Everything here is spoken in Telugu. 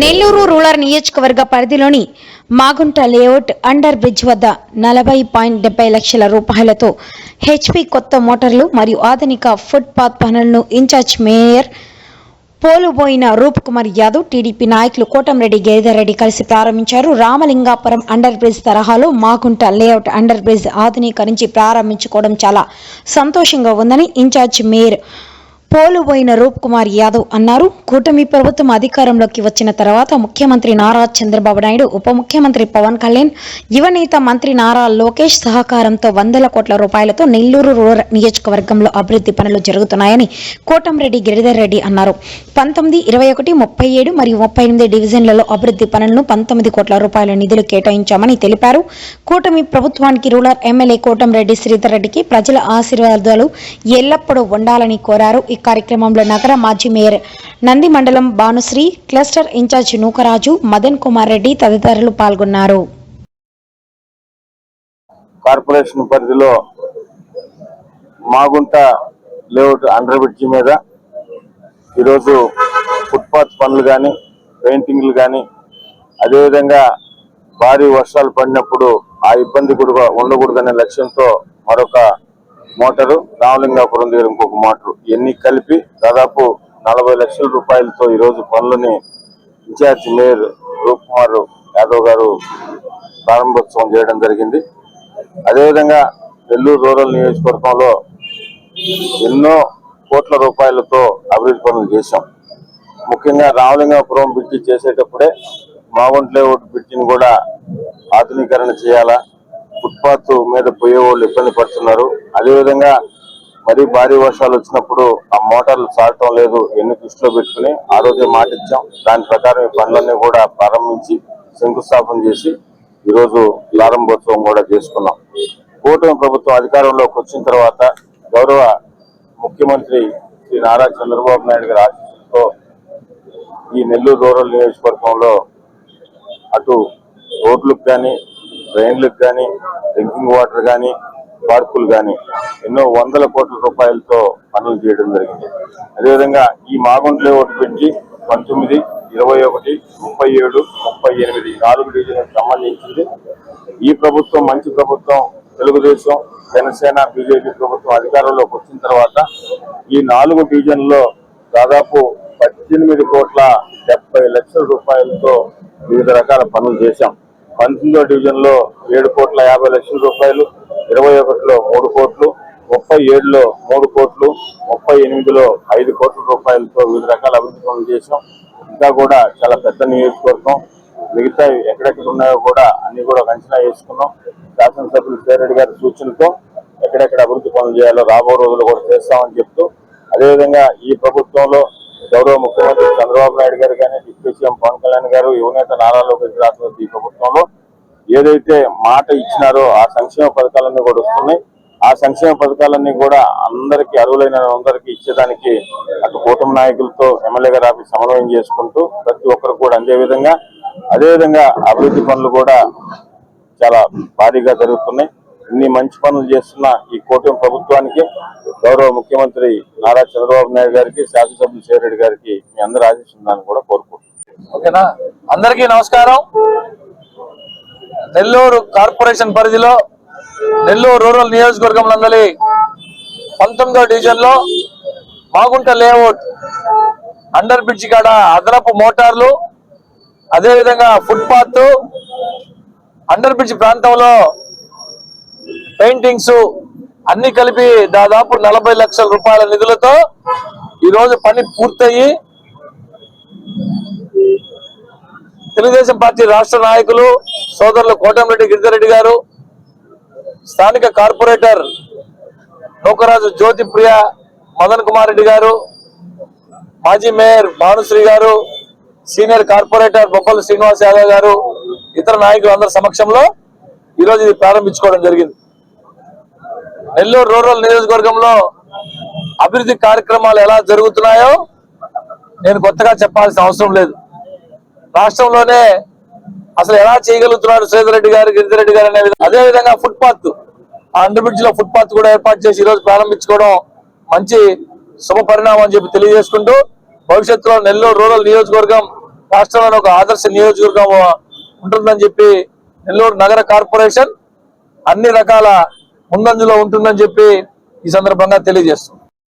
నెల్లూరు రూరల్ నియోజకవర్గ పరిధిలోని మాగుంట లేఅవుట్ అండర్ బ్రిడ్జ్ వద్ద నలభై పాయింట్ డెబ్బై లక్షల రూపాయలతో హెచ్పి కొత్త మోటార్లు మరియు ఆధునిక ఫుట్పాత్ పనులను in charge mayor Poluboina Roop Kumar Yadav TDP నాయకులు కోటంరెడ్డి గిరిధర్రెడ్డి కలిసి ప్రారంభించారు. రామలింగాపురం అండర్ బ్రిడ్జ్ తరహాలో మాగుంట లేఅవుట్ అండర్ బ్రిడ్జ్ ఆధునీకరించి ప్రారంభించుకోవడం చాలా సంతోషంగా ఉందని in charge mayor Poluboina Roop Kumar Yadav అన్నారు. కూటమి ప్రభుత్వం అధికారంలోకి వచ్చిన తర్వాత ముఖ్యమంత్రి నారా చంద్రబాబు నాయుడు ఉప ముఖ్యమంత్రి పవన్ కళ్యాణ్ యువనేత మంత్రి నారా లోకేష్ సహకారంతో వందల కోట్ల రూపాయలతో నెల్లూరు రూరల్ నియోజకవర్గంలో అభివృద్ధి పనులు జరుగుతున్నాయని కోటంరెడ్డి గిరిధర్ రెడ్డి అన్నారు. పంతొమ్మిది ఇరవై ఒకటి ముప్పై ఏడు మరియు ముప్పై ఎనిమిది డివిజన్లలో అభివృద్ధి పనులను పంతొమ్మిది కోట్ల రూపాయల నిధులు కేటాయించామని తెలిపారు. కూటమి ప్రభుత్వానికి రూరల్ ఎమ్మెల్యే కోటంరెడ్డి శ్రీధర్ రెడ్డికి ప్రజల ఆశీర్వాదాలు ఎల్లప్పుడూ ఉండాలని కోరారు. కార్యక్రమంలో నగర మాజీ mayor Nandi Mandalam Bhanushri cluster incharge Nookaraju Madan Kumar Reddy తదితరులు పాల్గొన్నారు. కార్పొరేషన్ పరిధిలో మాగుంట లేఅవుట్ అండర్ బ్రిడ్జి మీద ఈరోజు ఫుట్పాత్ పనులు కానీ పెయింటింగ్లు కానీ అదేవిధంగా భారీ వర్షాలు పడినప్పుడు ఆ ఇబ్బంది కూడా ఉండకూడదనే లక్ష్యంతో మరొక మోటారు రామలింగాపురం దగ్గర ఇంకొక మోటారు. ఇవన్నీ కలిపి దాదాపు నలభై లక్షల రూపాయలతో ఈరోజు పనులని in charge mayor Roop Kumar Yadav గారు ప్రారంభోత్సవం చేయడం జరిగింది. అదేవిధంగా నెల్లూరు రూరల్ నియోజకవర్గంలో ఎన్నో కోట్ల రూపాయలతో అభివృద్ధి పనులు చేశాం. ముఖ్యంగా రామలింగాపురం బ్రిడ్జి చేసేటప్పుడే మాగుంట్ లేఅవుట్ బ్రిడ్జిని కూడా ఆధునీకరణ చేయాలా ఫుట్పాత్ మీద పోయే వాళ్ళు ఇబ్బంది పడుతున్నారు. అదేవిధంగా మరీ భారీ వర్షాలు వచ్చినప్పుడు ఆ మోటార్లు సాగటం లేదు. ఎన్ని దృష్టిలో పెట్టుకుని ఆ రోజే మాట ఇచ్చాం దాని ప్రకారం ఈ పనులన్నీ కూడా ప్రారంభించి శంకుస్థాపన చేసి ఈరోజు ప్రారంభోత్సవం కూడా చేసుకున్నాం. కూటమి ప్రభుత్వం అధికారంలోకి వచ్చిన తర్వాత గౌరవ ముఖ్యమంత్రి శ్రీ నారా చంద్రబాబు నాయుడు గారి ఆశీస్సులతో ఈ నెల్లూరు రూరల్ నియోజకవర్గంలో అటు రోడ్లకు కానీ డ్రైన్లకు కానీ డ్రింకింగ్ వాటర్ కానీ పార్కులు కానీ ఎన్నో వందల కోట్ల రూపాయలతో పనులు చేయడం జరిగింది. అదేవిధంగా ఈ మాగుంట్లే ఒకటి పెంచి పంతొమ్మిది ఇరవై ఒకటి ముప్పై ఏడు ముప్పై ఎనిమిది నాలుగు డివిజన్లకు సంబంధించింది. ఈ ప్రభుత్వం మంచి ప్రభుత్వం తెలుగుదేశం జనసేన బీజేపీ ప్రభుత్వం అధికారంలోకి వచ్చిన తర్వాత ఈ నాలుగు డివిజన్లో దాదాపు పద్దెనిమిది కోట్ల డెబ్బై లక్షల రూపాయలతో వివిధ రకాల పనులు చేశాం. పంతొమ్మిదో డివిజన్లో ఏడు కోట్ల యాభై లక్షల రూపాయలు ఇరవై ఒకటిలో మూడు కోట్లు ముప్పై ఏడులో మూడు కోట్లు ముప్పై ఎనిమిదిలో ఐదు కోట్ల రూపాయలతో వివిధ రకాల అభివృద్ధి పనులు చేశాం. ఇంకా కూడా చాలా పెద్ద నియోజకవర్గం. మిగతా ఎక్కడెక్కడ ఉన్నాయో కూడా అన్ని కూడా అంచనా వేసుకున్నాం. శాసనసభ్యులు సేరెడ్డి గారి సూచనతో ఎక్కడెక్కడ అభివృద్ధి పనులు చేయాలో రాబో రోజులు కూడా చేస్తామని చెప్తూ అదేవిధంగా ఈ ప్రభుత్వంలో గౌరవ ముఖ్యమంత్రి చంద్రబాబు నాయుడు గారు కానీ డిప్యూటీ సీఎం పవన్ కళ్యాణ్ గారు యువనేత నారా లోకేష్ రాష్ట్ర ఈ ప్రభుత్వంలో ఏదైతే మాట ఇచ్చినారో ఆ సంక్షేమ పథకాలన్నీ కూడా వస్తున్నాయి. ఆ సంక్షేమ పథకాలన్నీ కూడా అందరికీ అర్హులైన అందరికీ ఇచ్చేదానికి అటు కూటమి నాయకులతో ఎమ్మెల్యే గారు ఆఫీస్ సమన్వయం చేసుకుంటూ ప్రతి ఒక్కరు కూడా అందే విధంగా అదేవిధంగా అభివృద్ధి పనులు కూడా చాలా భారీగా జరుగుతున్నాయి. ఇన్ని మంచి పనులు చేస్తున్న ఈ కూటమి ప్రభుత్వానికి గౌరవ ముఖ్యమంత్రి నారా చంద్రబాబు నాయుడు గారికి శాసనసభ్యులు శివరెడ్డి గారికి మీ అందరూ ఆదేశించాలని కూడా కోరుకుంటున్నాను. ఓకేనా? అందరికీ నమస్కారం. నెల్లూరు కార్పొరేషన్ పరిధిలో నెల్లూరు రూరల్ నియోజకవర్గంలో పంతొమ్మిదో డివిజన్లో మాగుంట లేఅవుట్ అండర్ బ్రిడ్జ్ కాడ అదనపు మోటార్లు అదేవిధంగా ఫుట్పాత్ అండర్ బ్రిడ్జ్ ప్రాంతంలో పెయింటింగ్స్ అన్ని కలిపి దాదాపు నలభై లక్షల రూపాయల నిధులతో ఈరోజు పని పూర్తయి తెలుగుదేశం పార్టీ రాష్ట్ర నాయకులు సోదరులు కోటంరెడ్డి గిరిధరెడ్డి గారు స్థానిక కార్పొరేటర్ లోకరాజు జ్యోతి ప్రియ మదన్ కుమార్ రెడ్డి గారు మాజీ మేయర్ భానుశ్రీ గారు సీనియర్ కార్పొరేటర్ బొప్పల శ్రీనివాస్ యాదవ్ గారు ఇతర నాయకులు అందరి సమక్షంలో ఈరోజు ఇది ప్రారంభించుకోవడం జరిగింది. నెల్లూరు రూరల్ నియోజకవర్గంలో అభివృద్ధి కార్యక్రమాలు ఎలా జరుగుతున్నాయో నేను కొత్తగా చెప్పాల్సిన అవసరం లేదు. రాష్ట్రంలోనే అసలు ఎలా చేయగలుగుతున్నారు శ్రీధర్ రెడ్డి గారు గిరిధర్ రెడ్డి గారు అనే అదే విధంగా ఫుట్పాత్ ఆ అండర్ బ్రిడ్జ్లో ఫుట్పాత్ కూడా ఏర్పాటు చేసి ఈ రోజు ప్రారంభించుకోవడం మంచి శుభ పరిణామం అని చెప్పి తెలియజేసుకుంటూ భవిష్యత్తులో నెల్లూరు రూరల్ నియోజకవర్గం రాష్ట్రంలో ఒక ఆదర్శ నియోజకవర్గం ఉంటుందని చెప్పి నెల్లూరు నగర కార్పొరేషన్ అన్ని రకాల ముందంజలో ఉంటుందని చెప్పి ఈ సందర్భంగా తెలియజేస్తుంది